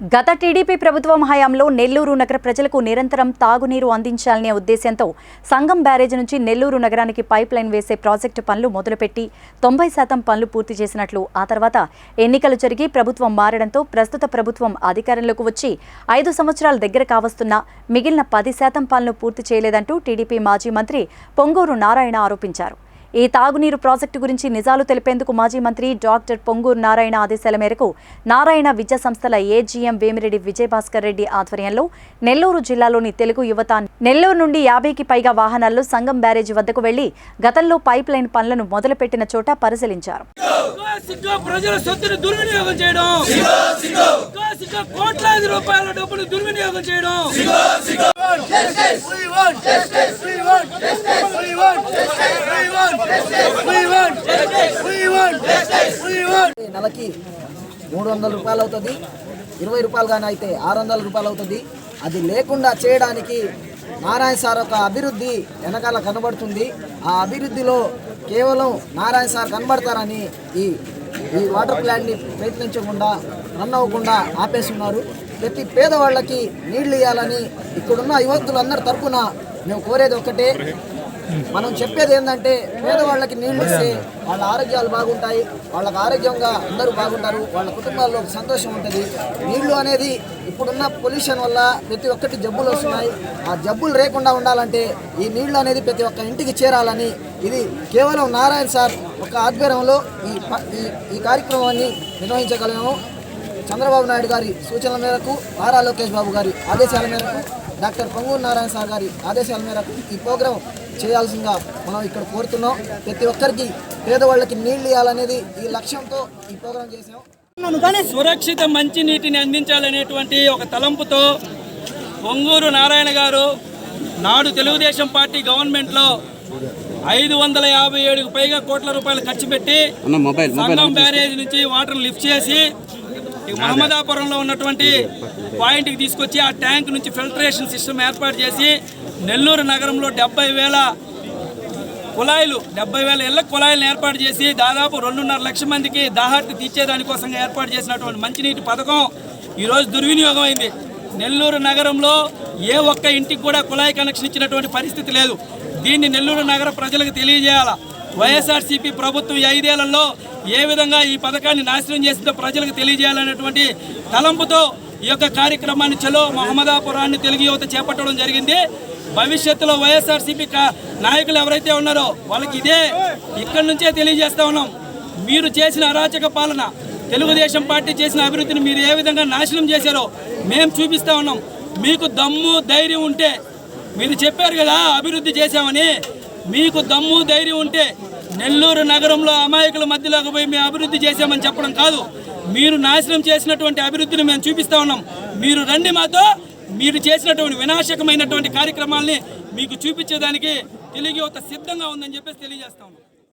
గత టీడీపీ ప్రభుత్వం హయాంలో నెల్లూరు నగర ప్రజలకు నిరంతరం తాగునీరు అందించాలనే ఉద్దేశంతో సంగం బ్యారేజ్ నుంచి నెల్లూరు నగరానికి పైప్ లైన్ వేసే ప్రాజెక్టు పనులు మొదలుపెట్టి తొంభై శాతం పనులు పూర్తి చేసినట్లు ఆ తర్వాత ఎన్నికలు జరిగి ప్రభుత్వం మారడంతో ప్రస్తుత ప్రభుత్వం అధికారంలోకి వచ్చి ఐదు సంవత్సరాల దగ్గర కావస్తున్నా మిగిలిన పది శాతం పనులు పూర్తి చేయలేదంటూ టీడీపీ మాజీ మంత్రి పొంగూరు నారాయణ ఆరోపించారు. ఈ తాగునీరు ప్రాజెక్టు గురించి నిజాలు తెలిపేందుకు మాజీ మంత్రి డాక్టర్ పొంగూరు నారాయణ ఆదేశాల మేరకు నారాయణ విద్యా సంస్థల ఏజీఎం వేమిరెడ్డి విజయభాస్కర్ రెడ్డి ఆధ్వర్యంలో నెల్లూరు జిల్లాలోని తెలుగు యువత నెల్లూరు నుండి యాభైకి పైగా వాహనాల్లో సంగం బ్యారేజీ వద్దకు వెళ్ళి గతంలో పైప్ లైన్ పనులను మొదలుపెట్టిన చోట పరిశీలించారు. కోట్లాది రూపాయల డబ్బులు దుర్వినియోగం చేయడం. నెలకి మూడు వందల రూపాయలు అవుతుంది. ఇరవై రూపాయలు కానీ అయితే ఆరు వందల రూపాయలు అవుతుంది. అది లేకుండా చేయడానికి నారాయణ సార్ ఒక అభివృద్ధి వెనకాల కనబడుతుంది. ఆ అభివృద్ధిలో కేవలం నారాయణ సార్ కనబడతారని ఈ ఈ వాటర్ ప్లాంట్ని ప్రయత్నించకుండా రన్ అవ్వకుండా ఆపేస్తున్నారు. ప్రతి పేదవాళ్ళకి నీళ్ళు ఇవ్వాలని ఇక్కడున్న యువకులందరి తరఫున మేము కోరేది ఒక్కటే. మనం చెప్పేది ఏంటంటే పేదవాళ్ళకి నీళ్ళు ఇస్తే వాళ్ళ ఆరోగ్యాలు బాగుంటాయి వాళ్ళకి ఆరోగ్యంగా అందరూ బాగుంటారు వాళ్ళ కుటుంబాల్లో సంతోషం ఉంటుంది. నీళ్ళు అనేది ఇప్పుడున్న పొల్యూషన్ వల్ల ప్రతి ఒక్కటి జబ్బులు వస్తున్నాయి. ఆ జబ్బులు లేకుండా ఉండాలంటే ఈ నీళ్ళు అనేది ప్రతి ఒక్క ఇంటికి చేరాలని ఇది కేవలం నారాయణ సార్ ఒక ఆధ్వర్యంలో ఈ ఈ- కార్యక్రమాన్ని నిర్వహించగలము. చంద్రబాబు నాయుడు గారి సూచనల మేరకు ఆరా లోకేష్ బాబు గారి ఆదేశాల మేరకు డాక్టర్ పొంగూరు నారాయణ సార్ గారి ఆదేశాల మేరకు ఈ ప్రోగ్రాం చేయాల్సిందిగా మనం ఇక్కడ కోరుతున్నాం. ప్రతి ఒక్కరికి పేదవాళ్ళకి నీళ్ళు ఇవ్వాలనేది ఈ లక్ష్యంతో ఈ ప్రోగ్రాం చేసాం సురక్షిత మంచి నీటిని అందించాలనేటువంటి ఒక తలంపుతో పొంగూరు నారాయణ గారు నాడు తెలుగుదేశం పార్టీ గవర్నమెంట్లో ఐదు వందల యాభై ఏడుకు పైగా కోట్ల రూపాయలు ఖర్చు పెట్టి సంగం బ్యారేజ్ నుంచి వాటర్ లిఫ్ట్ చేసి ఈ మహమ్మదాపురంలో ఉన్నటువంటి పాయింట్కి తీసుకొచ్చి ఆ ట్యాంక్ నుంచి ఫిల్టరేషన్ సిస్టమ్ ఏర్పాటు చేసి నెల్లూరు నగరంలో డెబ్బై వేల కుళాయిలు డెబ్బై వేల ఇళ్ళ కుళాయిలను ఏర్పాటు చేసి దాదాపు రెండున్నర లక్షల మందికి దాహార్తి తీర్చేదానికోసం ఏర్పాటు చేసినటువంటి మంచినీటి పథకం ఈరోజు దుర్వినియోగం అయింది. నెల్లూరు నగరంలో ఏ ఒక్క ఇంటికి కూడా కుళాయి కనెక్షన్ ఇచ్చినటువంటి పరిస్థితి లేదు. దీన్ని నెల్లూరు నగర ప్రజలకు తెలియజేయాలా? వైఎస్ఆర్సీపీ ప్రభుత్వం ఐదేళ్ళలో ఏ విధంగా ఈ పథకాన్ని నాశనం చేసిందో ప్రజలకు తెలియజేయాలనేటువంటి తలంపుతో ఈ యొక్క కార్యక్రమాన్ని చలో మహమ్మదాపురాన్ని తెలుగు యువత చేపట్టడం జరిగింది. భవిష్యత్తులో వైఎస్ఆర్సీపీ నాయకులు ఎవరైతే ఉన్నారో వాళ్ళకి ఇదే ఇక్కడి నుంచే తెలియజేస్తా ఉన్నాం. మీరు చేసిన అరాచక పాలన తెలుగుదేశం పార్టీ చేసిన అభివృద్ధిని మీరు ఏ విధంగా నాశనం చేశారో మేము చూపిస్తా ఉన్నాం. మీకు దమ్ము ధైర్యం ఉంటే మీరు చెప్పారు కదా అభివృద్ధి చేశామని మీకు దమ్ము ధైర్యం ఉంటే నెల్లూరు నగరంలో అమాయకుల మధ్యలోకి పోయి మేము అభివృద్ధి చేశామని చెప్పడం కాదు. మీరు నాశనం చేసినటువంటి అభివృద్ధిని మేము చూపిస్తా ఉన్నాం. మీరు రండి మాతో మీరు చేసినటువంటి వినాశకమైనటువంటి కార్యక్రమాల్ని మీకు చూపించేదానికి తెలుగు యువత సిద్ధంగా ఉందని చెప్పేసి తెలియజేస్తా ఉన్నాం.